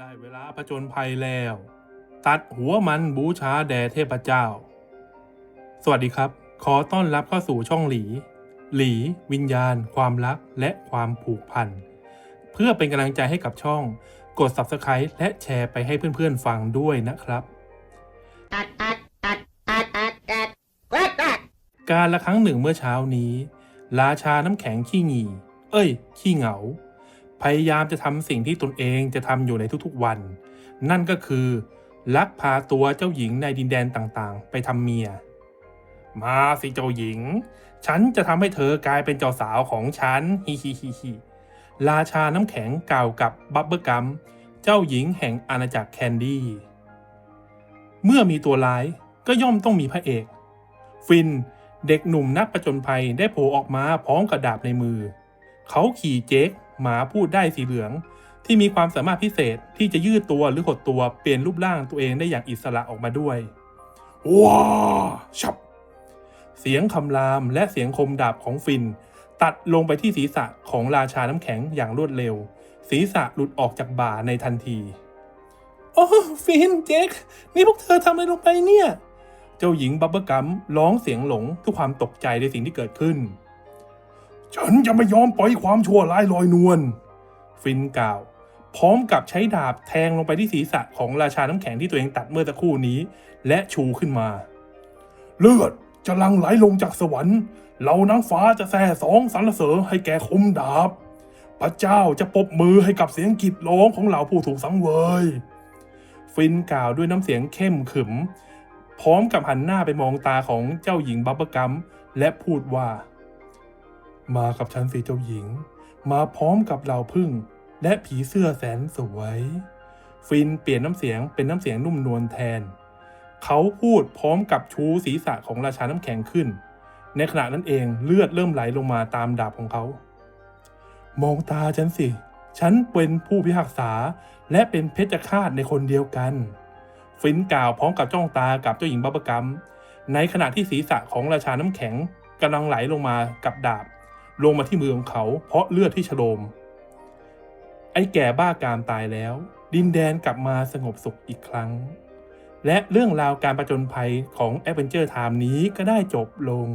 ได้เวลาผจญภัยแล้ว ตัดหัวมันบูชาแด่เทพเจ้า สวัสดีครับ ขอต้อนรับเข้าสู่ช่องหลี หลี วิญญาณ ความรักและความผูกพัน เพื่อเป็นกำลังใจให้กับช่อง กด subscribe และแชร์ไปให้เพื่อนๆฟังด้วยนะครับ การละครั้งหนึ่งเมื่อเช้านี้ ราชาน้ำแข็งขี้งีเอ้ย ขี้เหงา พยายามจะทำสิ่งที่ตนเองจะทำอยู่ในทุกๆวัน นั่นก็คือ ลักพาตัวเจ้าหญิงในดินแดนต่างๆ ไปทำเมีย มาสิเจ้าหญิง ฉันจะทำให้เธอกลายเป็นเจ้าสาวของฉันฮิฮิฮิฮิราชาน้ำแข็งกล่าวกับบับเบิลกัมเจ้าหญิงแห่งอาณาจักรแคนดี้ เมื่อมีตัวร้ายก็ย่อมต้องมีพระเอก ฟินเด็กหนุ่มนักประจนภัยได้โผล่ออกมาพร้อมกับดาบในมือ เขาขี่เจ๊ก หมาพูดได้สีเหลือง ที่มีความสามารถพิเศษที่จะยืดตัวหรือหดตัวเปลี่ยนรูปร่างตัวเองได้อย่างอิสระออกมาด้วยว้าชับ เสียงคำรามและเสียงคมดาบของฟิน ตัดลงไปที่ศีรษะของราชาน้ำแข็งอย่างรวดเร็ว ศีรษะหลุดออกจากบ่าในทันทีโอ้ฟินเจ๊กนี่พวกเธอทำอะไรลงไปเนี่ย เจ้าหญิงบับเบิลกัมร้องเสียงหลงด้วยความตกใจในสิ่งที่เกิดขึ้น ฉันจะไม่ยอมปล่อยความชั่วร้ายลอยนวลฟินกล่าว พร้อมกับใช้ดาบแทงลงไปที่ศีรษะของราชาน้ำแข็งที่ตัวเองตัดเมื่อสักครู่นี้ และชูขึ้นมา เลือดจะลังไหลลงจากสวรรค์เหล่านางฟ้าจะแส่สองสรรเสริญให้แก่คมดาบ พระเจ้าจะปบมือให้กับเสียงกรีดร้องของเหล่าผู้ถูกสังเวย ฟินกล่าวด้วยน้ำเสียงเข้มขึม พร้อมกับหันหน้าไปมองตาของเจ้าหญิงบับเบิลกัมและพูดว่า มากับฉันสิเจ้าหญิง มาพร้อมกับเหล่าพึ่ง และผีเสื้อแสนสวย ฟินเปลี่ยนน้ำเสียงเป็นน้ำเสียงนุ่มนวลแทน เขาพูดพร้อมกับชูศีรษะของราชาน้ำแข็งขึ้น ในขณะนั้นเองเลือดเริ่มไหลลงมาตามดาบของเขา มองตาฉันสิ ฉันเป็นผู้พิพากษาและเป็นเพชฌฆาตในคนเดียวกัน ฟินกล่าวพร้อมกับจ้องตากับเจ้าหญิงบับเบิลกัมในขณะที่ศีรษะของราชาน้ำแข็งกำลังไหลลงมากับดาบ ลงมาที่มือของเขา เพราะเลือดที่ฉโลม ไอ้แก่บ้าการตายแล้ว ดินแดนกลับมาสงบสุขอีกครั้ง และเรื่องราวการประจนภัยของแอเวนเจอร์ไทม์นี้ก็ได้จบลง